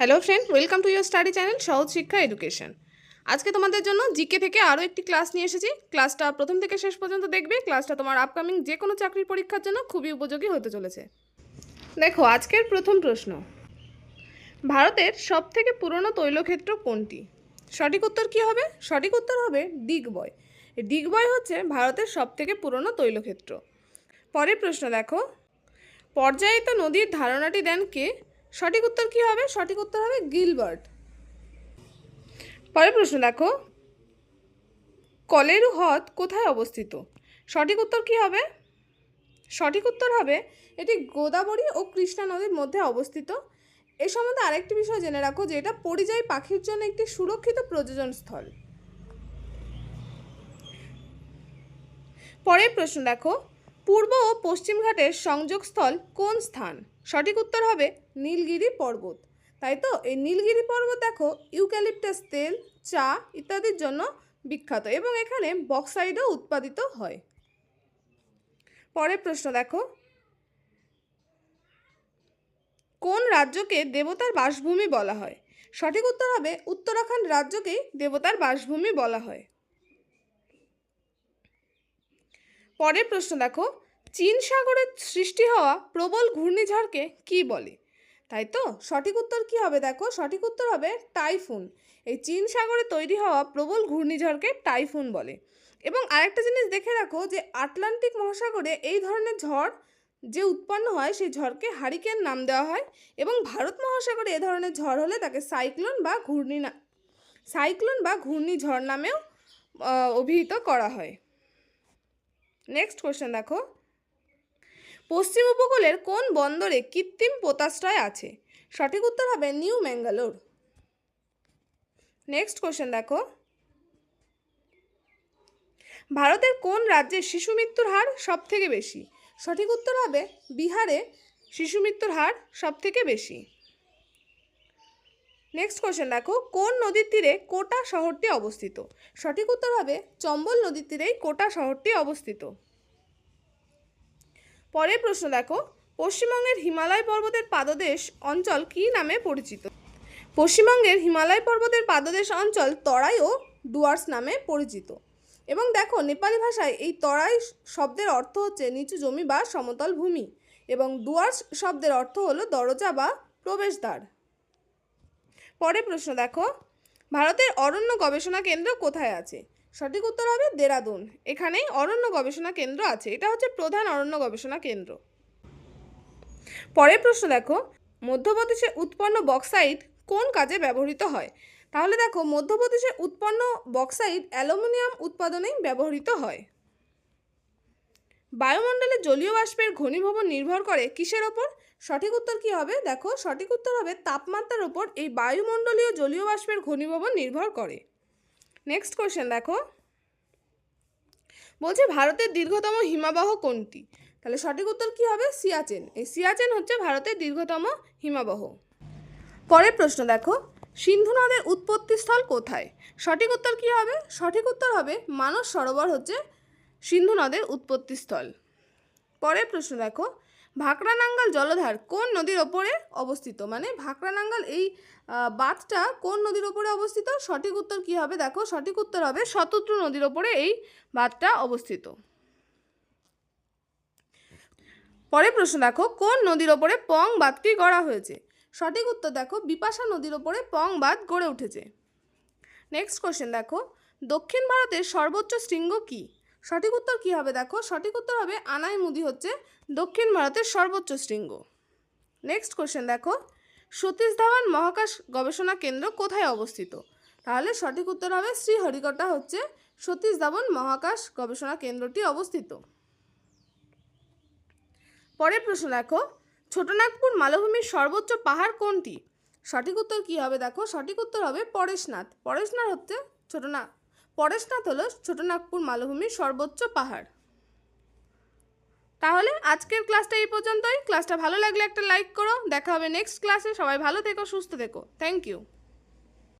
Hello friend welcome to your study channel সহজ শিক্ষা education আজকে তোমাদের জন্য জিকে থেকে আরও একটি ক্লাস নিয়ে এসেছি। ক্লাসটা প্রথম থেকে শেষ পর্যন্ত দেখবে। ক্লাসটা তোমার আপকামিং যে কোনো চাকরির পরীক্ষার জন্য খুবই উপযোগী হতে চলেছে। দেখো, আজকের প্রথম প্রশ্ন। ভারতের সবথেকে পুরনো তৈলক্ষেত্র কোনটি? সঠিক উত্তর কী হবে? সঠিক উত্তর হবে ডিগবয় ডিগবয় হচ্ছে ভারতের সবথেকে পুরনো তৈলক্ষেত্র। পরের প্রশ্ন দেখো। পর্যায়িত নদীর ধারণাটি দেন কে? সঠিক উত্তর কী হবে? সঠিক উত্তর হবে গিলবার্ট। পরের প্রশ্ন দেখো। কলেরু হ্রদ কোথায় অবস্থিত? সঠিক উত্তর কী হবে? সঠিক উত্তর হবে এটি গোদাবরী ও কৃষ্ণা নদীর মধ্যে অবস্থিত। এ সম্বন্ধে আরেকটি বিষয় জেনে রাখো যে এটা পরিযায়ী পাখির জন্য একটি সুরক্ষিত প্রযোজন স্থল। পরের প্রশ্ন দেখো। পূর্ব ও পশ্চিম ঘাটের সংযোগস্থল কোন স্থান? সঠিক উত্তর হবে নীলগিরি পর্বত। তাই তো? এই নীলগিরি পর্বত দেখো, ইউক্যালিপটাস তেল, চা ইত্যাদির জন্য বিখ্যাত এবং এখানে বক্সাইডও উৎপাদিত হয়। পরের প্রশ্ন দেখো। কোন রাজ্যকে দেবতার বাসভূমি বলা হয়? সঠিক উত্তর হবে উত্তরাখণ্ড রাজ্যকেই দেবতার বাসভূমি বলা হয়। পরের প্রশ্ন দেখো চীন সাগরে সৃষ্টি হওয়া প্রবল ঘূর্ণিঝড়কে কি বলে? তাই তো? সঠিক উত্তর কি হবে দেখো? সঠিক উত্তর হবে টাইফুন। এই চীন সাগরে তৈরি হওয়া প্রবল ঘূর্ণিঝড়কে টাইফুন বলে। এবং আরেকটা জিনিস দেখে রাখো যে আটলান্টিক মহাসাগরে এই ধরনের ঝড় যে উৎপন্ন হয়, সেই ঝড়কে হারিকেন নাম দেওয়া হয় এবং ভারত মহাসাগরে এ ধরনের ঝড় হলে তাকে সাইক্লোন বা ঘূর্ণি সাইক্লোন বা ঘূর্ণিঝড় নামেও অভিহিত করা হয়। নেক্সট কোশ্চেন দেখো। পশ্চিম উপকূলের কোন বন্দরে কৃত্রিম পোতাশ্রয় আছে? সঠিক উত্তর হবে নিউ ম্যাঙ্গালোর। নেক্সট কোশ্চেন দেখো। ভারতের কোন রাজ্যে শিশু মৃত্যুর হার সব থেকে বেশি? সঠিক উত্তর হবে বিহারে শিশু মৃত্যুর হার সব থেকে বেশি। নেক্সট কোশ্চেন দেখো, কোন নদীর তীরে কোটা শহরটি অবস্থিত? সঠিক উত্তর হবে চম্বল নদীর তীরেই কোটা শহরটি অবস্থিত। পরের প্রশ্ন দেখো, পশ্চিমবঙ্গের হিমালয় পর্বতের পাদদেশ অঞ্চল কী নামে পরিচিত? পশ্চিমবঙ্গের হিমালয় পর্বতের পাদদেশ অঞ্চল তরাই ও ডুয়ার্স নামে পরিচিত। এবং দেখো, নেপালি ভাষায় এই তরাই শব্দের অর্থ হচ্ছে নিচু জমি বা সমতল ভূমি এবং ডুয়ার্স শব্দের অর্থ হলো দরজা বা প্রবেশদ্বার। পরের প্রশ্ন দেখো, ভারতের অরণ্য গবেষণা কেন্দ্র কোথায় আছে? সঠিক উত্তর হবে দেরাদুন। এখানেই অরণ্য গবেষণা কেন্দ্র আছে। এটা হচ্ছে প্রধান অরণ্য গবেষণা কেন্দ্র। পরের প্রশ্ন দেখো, মধ্যপ্রদেশে উৎপন্ন বক্সাইট কোন কাজে ব্যবহৃত হয়? তাহলে দেখো, মধ্যপ্রদেশে উৎপন্ন বক্সাইট অ্যালুমিনিয়াম উৎপাদনেই ব্যবহৃত হয়। বায়ুমণ্ডলে জলীয় বাষ্পের ঘনীভবন নির্ভর করে কিসের ওপর? সঠিক উত্তর কি হবে? দেখো, সঠিক উত্তর হবে তাপমাত্রার ওপর। এই বায়ুমণ্ডলীয় জলীয় বাষ্পের ঘনীভবন নির্ভর করে। নেক্সট কোশ্চেন দেখো। বলছে, ভারতের দীর্ঘতম হিমাবহ কোনটি? তাহলে সঠিক উত্তর কি হবে? সিয়াচেন। এই সিয়াচেন হচ্ছে ভারতের দীর্ঘতম হিমাবহ। পরের প্রশ্ন, দেখো। সিন্ধু নদের উৎপত্তিস্থল কোথায়? সঠিক উত্তর কি হবে? সঠিক উত্তর হবে, মানস সরোবর হচ্ছে সিন্ধু নদের উৎপত্তিস্থল পরের প্রশ্ন, দেখো। ভাকরানাঙ্গাল জলধার কোন নদীর ওপরে অবস্থিত? মানে ভাকরানাঙ্গাল এই বাঁধটা কোন নদীর ওপরে অবস্থিত? সঠিক উত্তর কি হবে? দেখো, সঠিক উত্তর হবে শতদ্রু নদীর ওপরে এই বাঁধটা অবস্থিত। পরের প্রশ্ন দেখো, কোন নদীর ওপরে পং বাঁধটি গড়া হয়েছে? সঠিক উত্তর দেখো, বিপাশা নদীর ওপরে পং বাঁধ গড়ে উঠেছে। নেক্সট কোশ্চেন দেখো, দক্ষিণ ভারতের সর্বোচ্চ শৃঙ্গ কি? সঠিক উত্তর কি হবে দেখো? সঠিক উত্তর হবে আনাই মুদি হচ্ছে দক্ষিণ ভারতের সর্বোচ্চ শৃঙ্গ। নেক্সট কোশ্চেন দেখো। সতীশ ধাওয়ান মহাকাশ গবেষণা কেন্দ্র কোথায় অবস্থিত? তাহলে সঠিক উত্তর হবে শ্রীহরিকটা হচ্ছে সতীশ ধাবন মহাকাশ গবেষণা কেন্দ্রটি অবস্থিত। পরের প্রশ্ন দেখো। ছোটনাগপুর মালভূমির সর্বোচ্চ পাহাড় কোনটি? সঠিক উত্তর কি হবে দেখো? সঠিক উত্তর হবে পরেশনাথ। পরেশনাথ হচ্ছে ছোটনা পরেশনাথ হলো ছোটনাগপুর মালভূমির সর্বোচ্চ পাহাড়। তাহলে আজকের ক্লাসটা এই পর্যন্তই। ক্লাসটা ভালো লাগলে একটা লাইক করো। দেখা হবে নেক্সট ক্লাসে। সবাই ভালো থেকো, সুস্থ থেকো। Thank you